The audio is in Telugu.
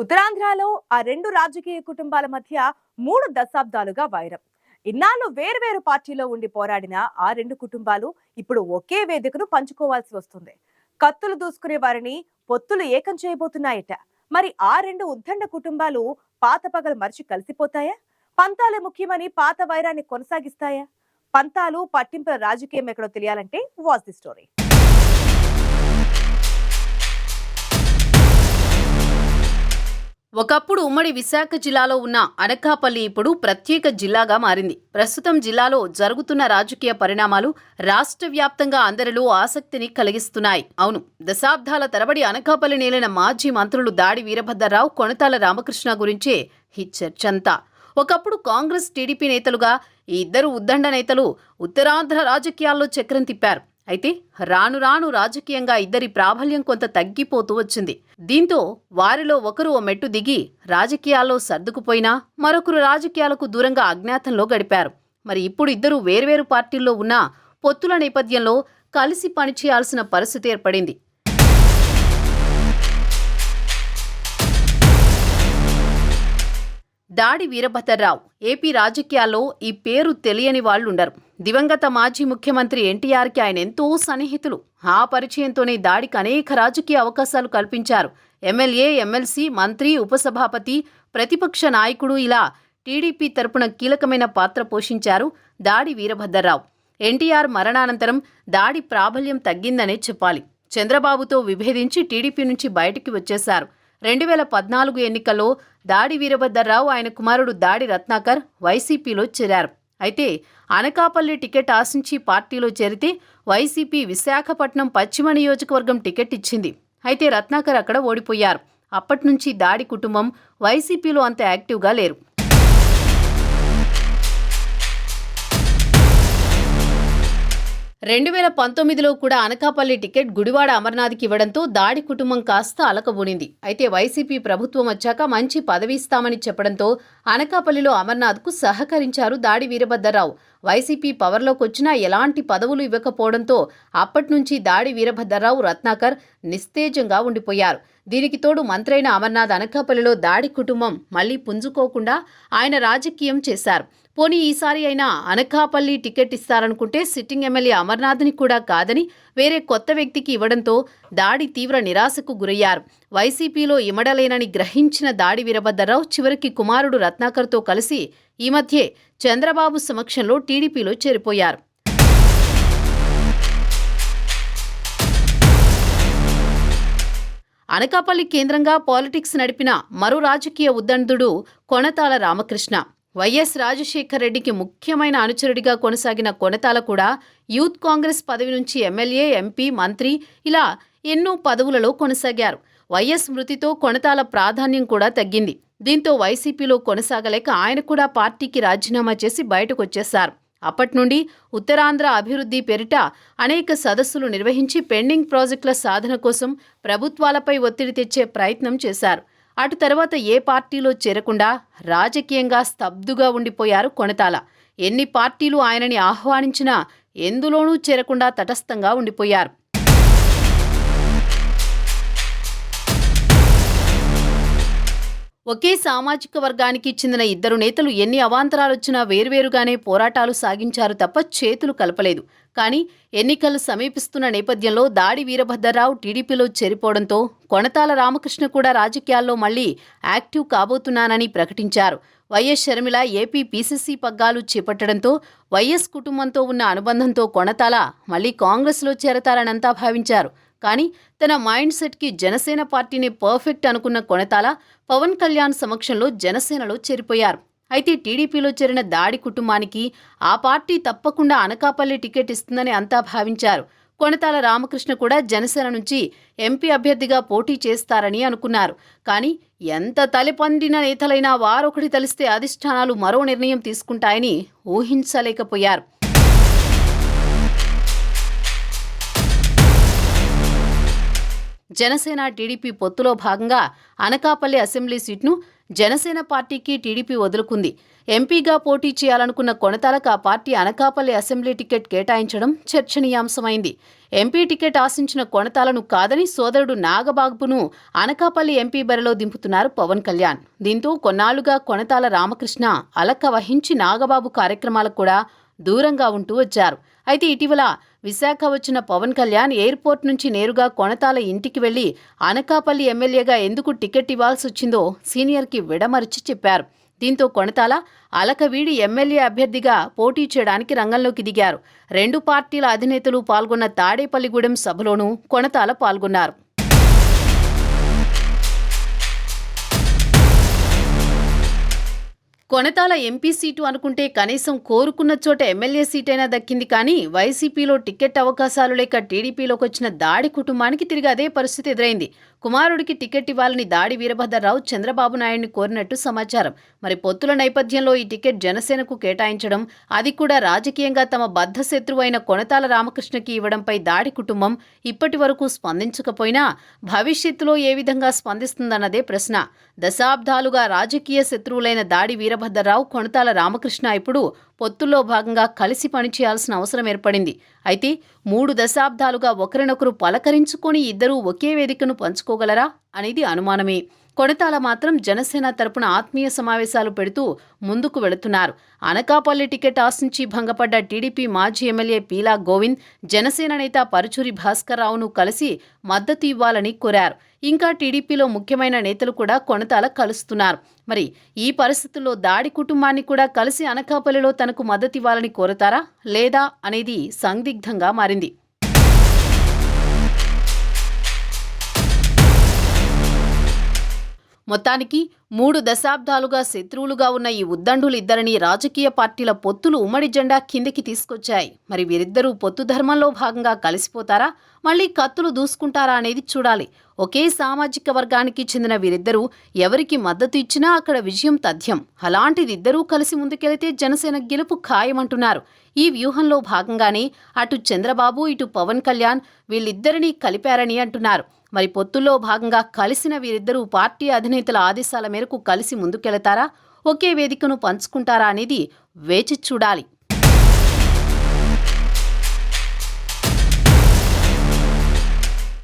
ఉత్తరాంధ్రలో ఆ రెండు రాజకీయ కుటుంబాల మధ్య మూడు దశాబ్దాలుగా వైరం. ఇన్నాళ్ళు వేరువేరు పార్టీలో ఉండి పోరాడిన ఆ రెండు కుటుంబాలు ఇప్పుడు ఒకే వేదికను పంచుకోవాల్సి వస్తుంది. కత్తులు దూసుకునే వారిని పొత్తులు ఏకం చేయబోతున్నాయట. మరి ఆ రెండు ఉద్దండ కుటుంబాలు పాత పగలు మరిచి కలిసిపోతాయా? పంతాలే ముఖ్యమని పాత వైరాన్ని కొనసాగిస్తాయా? పంతాలు పట్టింపుల రాజకీయం ఎక్కడో తెలియాలంటే వాస్ ది స్టోరీ. ఒకప్పుడు ఉమ్మడి విశాఖ జిల్లాలో ఉన్న అనకాపల్లి ఇప్పుడు ప్రత్యేక జిల్లాగా మారింది. ప్రస్తుతం జిల్లాలో జరుగుతున్న రాజకీయ పరిణామాలు రాష్ట్ర వ్యాప్తంగా అందరిలో ఆసక్తిని కలిగిస్తున్నాయి. అవును దశాబ్దాల తరబడి అనకాపల్లి నేలిన మాజీ మంత్రులు దాడి వీరభద్రరావు కొణతాల రామకృష్ణ గురించే ఈ చర్చంతా. ఒకప్పుడు కాంగ్రెస్ టీడీపీ నేతలుగా ఈ ఇద్దరు ఉద్దండ నేతలు ఉత్తరాంధ్ర రాజకీయాల్లో చక్రం తిప్పారు. అయితే రాను రాను రాజకీయంగా ఇద్దరి ప్రాబల్యం కొంత తగ్గిపోతూ వచ్చింది. దీంతో వారిలో ఒకరు ఓ మెట్టు దిగి రాజకీయాల్లో సర్దుకుపోయినా మరొకరు రాజకీయాలకు దూరంగా అజ్ఞాతంలో గడిపారు. మరి ఇప్పుడు ఇద్దరు వేర్వేరు పార్టీల్లో ఉన్న పొత్తుల నేపథ్యంలో కలిసి పనిచేయాల్సిన పరిస్థితి ఏర్పడింది. దాడి వీరభద్రరావు. ఏపీ రాజకీయాల్లో ఈ పేరు తెలియని వాళ్ళుండరు. దివంగత మాజీ ముఖ్యమంత్రి ఎన్టీఆర్కి ఆయన ఎంతో సన్నిహితులు. ఆ పరిచయంతోనే దాడికి అనేక రాజకీయ అవకాశాలు కల్పించారు. ఎమ్మెల్యే ఎమ్మెల్సీ మంత్రి ఉపసభాపతి ప్రతిపక్ష నాయకుడు ఇలా టీడీపీ తరపున కీలకమైన పాత్ర పోషించారు దాడి వీరభద్రరావు. ఎన్టీఆర్ మరణానంతరం దాడి ప్రాబల్యం తగ్గిందనే చెప్పాలి. చంద్రబాబుతో విభేదించి టీడీపీ నుంచి బయటికి వచ్చేశారు. రెండు వేల పద్నాలుగు ఎన్నికల్లో దాడి వీరభద్రరావు ఆయన కుమారుడు దాడి రత్నాకర్ వైసీపీలో చేరారు. అయితే అనకాపల్లి టికెట్ ఆశించి పార్టీలో చేరితే వైసీపీ విశాఖపట్నం పశ్చిమ నియోజకవర్గం టికెట్ ఇచ్చింది. అయితే రత్నాకర్ అక్కడ ఓడిపోయారు. అప్పట్నుంచి దాడి కుటుంబం వైసీపీలో అంత యాక్టివ్గా లేరు. రెండు వేల పంతొమ్మిదిలో కూడా అనకాపల్లి టికెట్ గుడివాడ అమర్నాథ్కి ఇవ్వడంతో దాడి కుటుంబం కాస్త అలకబూనింది. అయితే వైసీపీ ప్రభుత్వం వచ్చాక మంచి పదవి ఇస్తామని చెప్పడంతో అనకాపల్లిలో అమర్నాథ్కు సహకరించారు దాడి వీరభద్రరావు. వైసీపీ పవర్లోకి వచ్చినా ఎలాంటి పదవులు ఇవ్వకపోవడంతో అప్పట్నుంచి దాడి వీరభద్రరావు రత్నాకర్ నిస్తేజంగా ఉండిపోయారు. దీనికి తోడు మంత్రైన అమర్నాథ్ అనకాపల్లిలో దాడి కుటుంబం మళ్ళీ పుంజుకోకుండా ఆయన రాజకీయం చేశారు. పోనీ ఈసారి అయినా అనకాపల్లి టికెట్ ఇస్తారనుకుంటే సిట్టింగ్ ఎమ్మెల్యే అమర్నాథ్ని కూడా కాదని వేరే కొత్త వ్యక్తికి ఇవ్వడంతో దాడి తీవ్ర నిరాశకు గురయ్యారు. వైసీపీలో ఇమడలేనని గ్రహించిన దాడి వీరభద్రరావు చివరికి కుమారుడు రత్నాకర్తో కలిసి ఈ మధ్యే చంద్రబాబు సమక్షంలో టీడీపీలో చేరిపోయారు. అనకాపల్లి కేంద్రంగా పాలిటిక్స్ నడిపిన మరో రాజకీయ ఉద్దండుడు కొనతాల రామకృష్ణ. వైఎస్ రాజశేఖర్ రెడ్డికి ముఖ్యమైన అనుచరుడిగా కొనసాగిన కొనతాల కూడా యూత్ కాంగ్రెస్ పదవి నుంచి ఎమ్మెల్యే ఎంపీ మంత్రి ఇలా ఎన్నో పదవులలో కొనసాగారు. వైఎస్ మృతితో కొనతాల ప్రాధాన్యం కూడా తగ్గింది. దీంతో వైసీపీలో కొనసాగలేక ఆయన కూడా పార్టీకి రాజీనామా చేసి బయటకొచ్చేశారు. అప్పటి నుండి ఉత్తరాంధ్ర అభివృద్ధి పేరిట అనేక సదస్సులు నిర్వహించి పెండింగ్ ప్రాజెక్టుల సాధన కోసం ప్రభుత్వాలపై ఒత్తిడి తెచ్చే ప్రయత్నం చేశారు. అటు తర్వాత ఏ పార్టీలో చేరకుండా రాజకీయంగా స్తబ్దుగా ఉండిపోయారు కొనతాల ఎన్ని పార్టీలు ఆయనని ఆహ్వానించినా ఎందులోనూ చేరకుండా తటస్థంగా ఉండిపోయారు. ఒకే సామాజిక వర్గానికి చెందిన ఇద్దరు నేతలు ఎన్ని అవాంతరాలొచ్చినా వేర్వేరుగానే పోరాటాలు సాగించారు తప్ప చేతులు కలపలేదు. కానీ ఎన్నికలు సమీపిస్తున్న నేపథ్యంలో దాడి వీరభద్రరావు టీడీపీలో చేరిపోవడంతో కొణతాల రామకృష్ణ కూడా రాజకీయాల్లో మళ్ళీ యాక్టివ్ కాబోతున్నానని ప్రకటించారు. వైఎస్ షర్మిల ఏపీ పీసీసీ పగ్గాలు చేపట్టడంతో వైఎస్ కుటుంబంతో ఉన్న అనుబంధంతో కొనతాల మళ్ళీ కాంగ్రెస్లో చేరతారనంతా భావించారు. కానీ తన మైండ్ సెట్కి జనసేన పార్టీని పర్ఫెక్ట్ అనుకున్న కొనతాల పవన్ కళ్యాణ్ సమక్షంలో జనసేనలో చేరిపోయారు. అయితే టీడీపీలో చేరిన దాడి కుటుంబానికి ఆ పార్టీ తప్పకుండా అనకాపల్లి టికెట్ ఇస్తుందని అంతా భావించారు. కొనతాల రామకృష్ణ కూడా జనసేన నుంచి ఎంపీ అభ్యర్థిగా పోటీ చేస్తారని అనుకున్నారు. కానీ ఎంత తలిపండిన నేతలైనా వారొకటి తలిస్తే అధిష్టానాలు మరో నిర్ణయం తీసుకుంటాయని ఊహించలేకపోయారు. జనసేన టీడీపీ పొత్తులో భాగంగా అనకాపల్లి అసెంబ్లీ సీట్ను జనసేన పార్టీకి టీడీపీ వదులుకుంది. ఎంపీగా పోటీ చేయాలనుకున్న కొనతాలకు ఆ పార్టీ అనకాపల్లి అసెంబ్లీ టికెట్ కేటాయించడం చర్చనీయాంశమైంది. ఎంపీ టికెట్ ఆశించిన కొణతాలను కాదని సోదరుడు నాగబాబును అనకాపల్లి ఎంపీ బరిలో దింపుతున్నారు పవన్ కళ్యాణ్. దీంతో కొన్నాళ్ళుగా కొణతాల రామకృష్ణ అలక్క వహించి నాగబాబు కార్యక్రమాలకు కూడా దూరంగా ఉంటూ వచ్చారు. అయితే ఇటీవల విశాఖ వచ్చిన పవన్ కళ్యాణ్ ఎయిర్పోర్ట్ నుంచి నేరుగా కొణతాల ఇంటికి వెళ్ళి అనకాపల్లి ఎమ్మెల్యేగా ఎందుకు టికెట్ ఇవ్వాల్సి వచ్చిందో సీనియర్కి విడమరిచి చెప్పారు. దీంతో కొణతాల అలకవీడి ఎమ్మెల్యే అభ్యర్థిగా పోటీ చేయడానికి రంగంలోకి దిగారు. రెండు పార్టీల అధినేతలు పాల్గొన్న తాడేపల్లిగూడెం సభలోనూ కొణతాల పాల్గొన్నారు. కొనతాల ఎంపీ సీటు అనుకుంటే కనీసం కోరుకున్న చోట ఎమ్మెల్యే సీటైనా దక్కింది కానీ వైసీపీలో టికెట్ అవకాశాలు లేక టీడీపీలోకి వచ్చిన దాడి కుటుంబానికి తిరిగి అదే పరిస్థితి ఎదురైంది. కుమారుడికి టికెట్ ఇవ్వాలని దాడి వీరభద్రరావు చంద్రబాబు నాయుడిని కోరినట్టు సమాచారం. మరి పొత్తుల నేపథ్యంలో ఈ టికెట్ జనసేనకు కేటాయించడం అది కూడా రాజకీయంగా తమ బద్ధ శత్రువు అయిన కొనతాల రామకృష్ణకి ఇవ్వడంపై దాడి కుటుంబం ఇప్పటి వరకు స్పందించకపోయినా భవిష్యత్తులో ఏ విధంగా స్పందిస్తుందన్నదే ప్రశ్న. దశాబ్దాలుగా రాజకీయ శత్రువులైన దాడి వీరభద్రరావు కొణతాల రామకృష్ణ ఇప్పుడు పొత్తుల్లో భాగంగా కలిసి పనిచేయాల్సిన అవసరం ఏర్పడింది. అయితే మూడు దశాబ్దాలుగా ఒకరినొకరు పలకరించుకొని ఇద్దరూ ఒకే వేదికను పంచుకోగలరా అనేది అనుమానమే. కొణతాల మాత్రం జనసేన తరపున ఆత్మీయ సమావేశాలు పెడుతూ ముందుకు వెళుతున్నారు. అనకాపల్లి టికెట్ ఆశించి భంగపడ్డ టీడీపీ మాజీ ఎమ్మెల్యే పీలా గోవింద్ జనసేన నేత పరుచూరి భాస్కర్రావును కలిసి మద్దతు ఇవ్వాలని కోరారు. ఇంకా టీడీపీలో ముఖ్యమైన నేతలు కూడా కొణతాల కలుస్తున్నారు. మరి ఈ పరిస్థితుల్లో దాడి కుటుంబాన్ని కూడా కలిసి అనకాపల్లిలో తనకు మద్దతు ఇవ్వాలని కోరతారా? లేదా? అనేది సందిగ్ధంగా మారింది. మొత్తానికి మూడు దశాబ్దాలుగా శత్రువులుగా ఉన్న ఈ ఉద్దండులిద్దరిని రాజకీయ పార్టీల పొత్తులు ఉమ్మడి జెండా కిందికి తీసుకొచ్చాయి. మరి వీరిద్దరూ పొత్తు ధర్మంలో భాగంగా కలిసిపోతారా? మళ్ళీ కత్తులు దూసుకుంటారా అనేది చూడాలి. ఒకే సామాజిక వర్గానికి చెందిన వీరిద్దరూ ఎవరికి మద్దతు ఇచ్చినా అక్కడ విజయం తథ్యం. అలాంటిది ఇద్దరూ కలిసి ముందుకెళితే జనసేన గెలుపు ఖాయమంటున్నారు. ఈ వ్యూహంలో భాగంగానే అటు చంద్రబాబు ఇటు పవన్ కళ్యాణ్ వీళ్ళిద్దరినీ కలిపారని అంటున్నారు. మరి పొత్తుల్లో భాగంగా కలిసిన వీరిద్దరూ పార్టీ అధినేతల ఆదేశాల మేరకు కలిసి ముందుకెళతారా? ఒకే వేదికను పంచుకుంటారా అనేది వేచి చూడాలి.